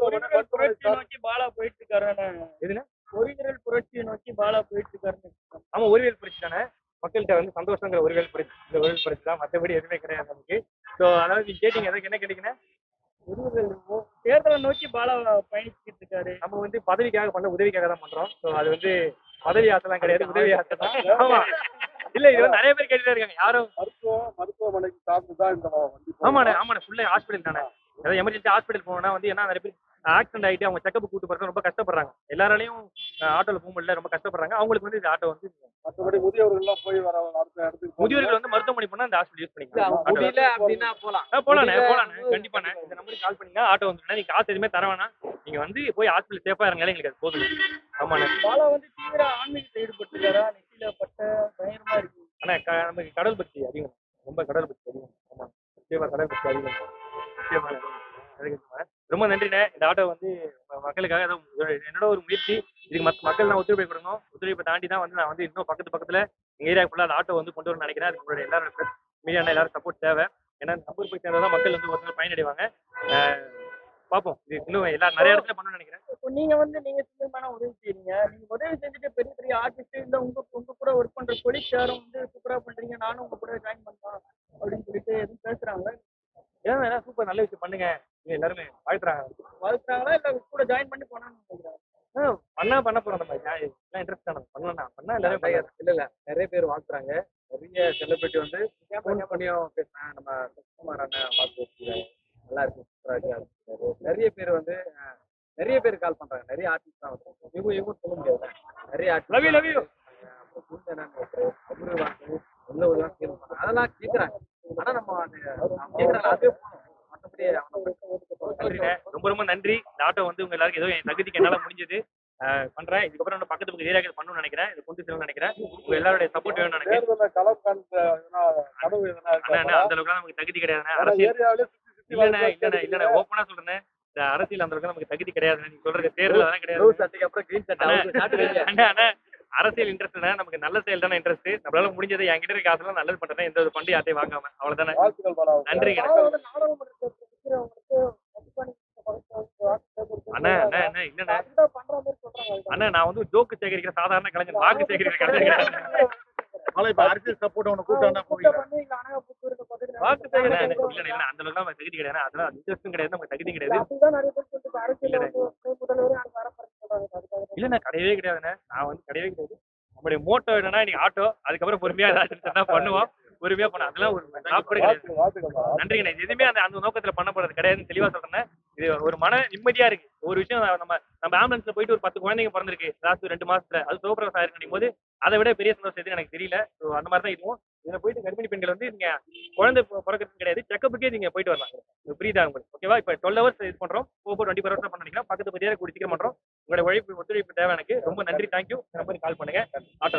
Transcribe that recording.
நோக்கி பாலா போயிட்டு இருக்காருன்னு எதுனா ஒரிஜினல் புரட்சியை நோக்கி பாலா போயிட்டு இருக்காருன்னு ஆமா ஒருவியல் புரட்சி தானே? மக்கள்கிட்ட வந்து சந்தோஷங்கிற ஒருவியல் புரட்சி இந்த ஒருவியல் புரட்சி தான். மற்றபடி எதுவுமே கிடையாது நமக்கு. ஸோ அதாவது நீங்க கேட்டீங்க எதுக்கு என்ன கேட்டீங்கன்னா? தேர்தலை நோக்கி பாலா பயணிச்சுக்கிட்டு இருக்காரு நம்ம வந்து பதவிக்காக பண்ண உதவிக்காக தான் பண்றோம். ஸோ அது வந்து பதவி ஆசைலாம் கிடையாது உதவி ஆசை தான். ஆமா. இல்ல இது வந்து நிறைய பேர் கேட்டுட்டே இருக்காங்க. யாரும்? மருத்துவ மருத்துவமனைக்கு சார்ந்து தான் இந்த ஆமாண்ணே ஆமாண்ணே. ஃபுல்லா ஹாஸ்பிட்டல் தானே. ஏதாவது எமர்ஜென்சி ஹாஸ்பிட்டல் போனோம்னா வந்து என்ன நிறைய பேர் ஆக்சிடென்ட் ஆயிட்டு அவங்க செக்கப் கூட்டு போறது ரொம்ப கஷ்டப்படுறாங்க. எல்லாராலையும் ஆட்டோல போக முடியல ரொம்ப கஷ்டப்படுறாங்க. அவங்களுக்கு வந்து இந்த ஆட்டோ வந்து மற்றபடி முதியவர்கள் எல்லாம் போய் வர அடுத்த இடத்துக்கு முதியோர்கள் வந்து மருத்துவமனை போனா இந்த ஹாஸ்பிட்டல் யூஸ் பண்ணிக்கலாம். முடியல அப்படின்னா போலாம். ஆ, போலாண்ணே போலாண்ணே. கண்டிப்பாண்ணே. இந்த நம்பருக்கு கால் பண்ணீங்க. ஆட்டோ வந்துருண்ணே நீங்க காசு எதுவுமே தர வேணாம். நீங்க வந்து போய் ஹாஸ்பிட்டல் சேஃபா இருங்களே எங்களுக்கு அது போதும் ஆமாண்ணே. பாலா வந்து தீவிர ஆன்மீகத்தில் ஈடுபட்டிருக்காரா? நெத்தியில பட்ட பயங்கரமா இருக்கு. ஆனா க- நமக்கு கடல் பக்தி அதிகம். ரொம்ப கடல் பக்தி அதிகம். ஆமா நிச்சயமா கடல் பக்தி அதிகம். நிச்சயமா அதுக்கு ரொம்ப நன்றிண்ணே. இந்த ஆட்டோ வந்து மக்களுக்காக என்னோட ஒரு முயற்சி. இதுக்கு மத்த மக்கள் நான் ஒத்துழைப்பு கொடுக்கணும். ஒத்துழைப்பை தாண்டி தான் வந்து நான் வந்து இன்னும் பக்கத்து பக்கத்துல எங்க ஏரியா ஃபுல்லா அந்த ஆட்டோ வந்து கொண்டு வரணும்னு நினைக்கிறேன். அதுக்கு உங்களுடைய எல்லாரோட மீடியா எல்லாரும் சப்போர்ட் தேவை. ஏன்னா நம்பர் போய் சேர்ந்தா தான் மக்கள் வந்து ஒரு நாள் பயனடைவாங்க பார்ப்போம் இது இன்னும் எல்லாரும் நிறைய இடத்துல பண்ணணும்னு நினைக்கிறேன். இப்போ நீங்க வந்து நீங்க சின்னமான உதவி செய்றீங்க. நீங்க உதவி செஞ்சுட்டு பெரிய பெரிய ஆர்டிஸ்ட் இல்ல உங்க உங்க கூட ஒர்க் பண்ற கொலிக் யாரும் வந்து சூப்பரா பண்றீங்க. நானும் உங்க கூட ஜாயின் பண்ணலாம் அப்படின்னு சொல்லிட்டு எதுவும் பேசுறாங்க ஏன்னா சூப்பர் நல்ல விஷயம் பண்ணுங்க. எல்லாருமே வாழ்த்துறாங்க. வாழ்த்துறாங்களா? இல்ல கூட ஜாயின் பண்ணி போனான்னு பண்ணா பண்ண போறோம் நம்ம எல்லாம் இன்ட்ரெஸ்ட் தானே பண்ணலாம். பண்ணா எல்லாரும் இல்ல இல்ல. நிறைய பேர் வாழ்த்துறாங்க. நிறைய செலிபிரிட்டி வந்து ஃபோன் பண்ணியும் பேசுறாங்க நம்ம சசிகுமார் அண்ணன் வாழ்த்து நல்லா இருக்கு சூப்பரா இருக்கு அப்படின்னு சொல்றாரு. நிறைய பேர் வந்து நிறைய பேர் கால் பண்றாங்க. நிறைய ஆர்டிஸ்ட் தான் வந்து இவங்க இவங்க சொல்ல முடியாது நிறைய ஒரு தான் கேள்வி பண்ணாங்க. அதெல்லாம் கேக்குறாங்க. ஆனா நம்ம கேக்குறாங்க அதுவே ரொம்ப ரொம்ப நன்றி. இந்த ஆட்டோ வந்து உங்க எல்லாருக்கும் ஏதோ என் தகுதிக்கு என்னால முடிஞ்சது. பண்றேன். இதுக்கப்புறம் நான் பக்கத்து பக்கத்து ஏரியாக்கு பண்ணணும்னு நினைக்கிறேன். இது கொண்டு செல்லணும்னு நினைக்கிறேன். உங்க எல்லாருடைய சப்போர்ட் வேணும்னு நினைக்கிறேன். அந்த அளவுக்கு நமக்கு தகுதி கிடையாதுண்ணே. ஆனா அரசியல் இல்லண்ணே இல்லண்ணே இல்லண்ணே. ஓப்பனா சொல்றேன் இந்த அரசியல் அந்த அளவுக்கு நமக்கு தகுதி கிடையாதுண்ணே. நீங்க சொல்றது தேர்தல் அதெல்லாம் கிடையாது. அரசியல் இன்ட்ரெஸ்ட் நமக்கு நல்ல செயல் தானே இன்ட்ரெஸ்ட் நம்மளால முடிஞ்சது என்கிட்ட இருக்க காசுலாம் நல்லது பண்றேன் எந்த ஒரு பண்டி யார்ட்டையும் வாங்காம. அவ்வளவுதானே? வாழ்த்துக்கள் பாலாவுக்கு. நன்றிங்க பாலா வந்து நாடாளுமன்றத்தில் இருக்கிறவங்களுக்கு மதிப்பணி பக்கத்துல வாக்கு அண்ணா அண்ணா அண்ணா சொல்றாங்க அண்ணா நான் வந்து ஜோக்கு சேகரிக்கிற சாதாரண கலைஞர் வாக்கு சேகரிக்கிற கலைஞர் ஆனா இப்ப அரசியல் சப்போர்ட் ஒண்ணு கூட்டாண்டா போவீங்க வாக்கு சேகரிக்கிற இல்ல இல்ல அந்த அளவுக்கு நமக்கு தகுதி கிடையாது. அதெல்லாம் இன்ட்ரெஸ்டும் கிடையாது நமக்கு தகுதி கிடையாது. இல்லண்ணா. கிடையவே கிடையாதுண்ணே. நான் வந்து கிடையவே கிடையாது. மோட்டோ என்னன்னா இன்னைக்கு ஆட்டோ அதுக்கப்புறம் பொறுமையா ஏதாச்சும் பண்ணுவோம். பொறுமையா பண்ண அதெல்லாம் ஒரு சாப்பிட கிடையாது. நன்றிங்கண்ணே. எதுவுமே அந்த அந்த நோக்கத்துல பண்ண போறது கிடையாதுன்னு தெளிவா சொல்றேன் இது ஒரு மன நிம்மதியா இருக்கு. ஒரு விஷயம் நம்ம நம்ம ஆம்புலன்ஸ்ல போயிட்டு ஒரு பத்து குழந்தைங்க பிறந்திருக்கு. லாஸ்ட் ரெண்டு மாசத்துல. அது சுகப்பிரசம் ஆயிருக்கு போது அதை விட பெரிய சந்தோஷம் எனக்கு தெரியல. ஸோ அந்த மாதிரி தான் இதுவும். இதுல போயிட்டு கர்ப்பிணி பெண்கள் வந்து நீங்க குழந்தை பிறக்கிறது கிடையாது. செக்கப்புக்கே நீங்க போயிட்டு வரலாம். புரியுதா உங்களுக்கு. ஓகேவா இப்போ டுவெல் ஹவர்ஸ் இது பண்றோம். போக டுவெண்ட்டி ஃபோர் ஹவர்ஸ் பண்ண நினைக்கிறோம் பக்கத்து பத்தியா கூடி சீக்கிரம் பண்றோம். உங்களோட உழைப்பு ஒத்துழைப்பு தேவை எனக்கு. ரொம்ப நன்றி. தேங்க்யூ நம்பருக்கு கால் பண்ணுங்க. ஆட்டோ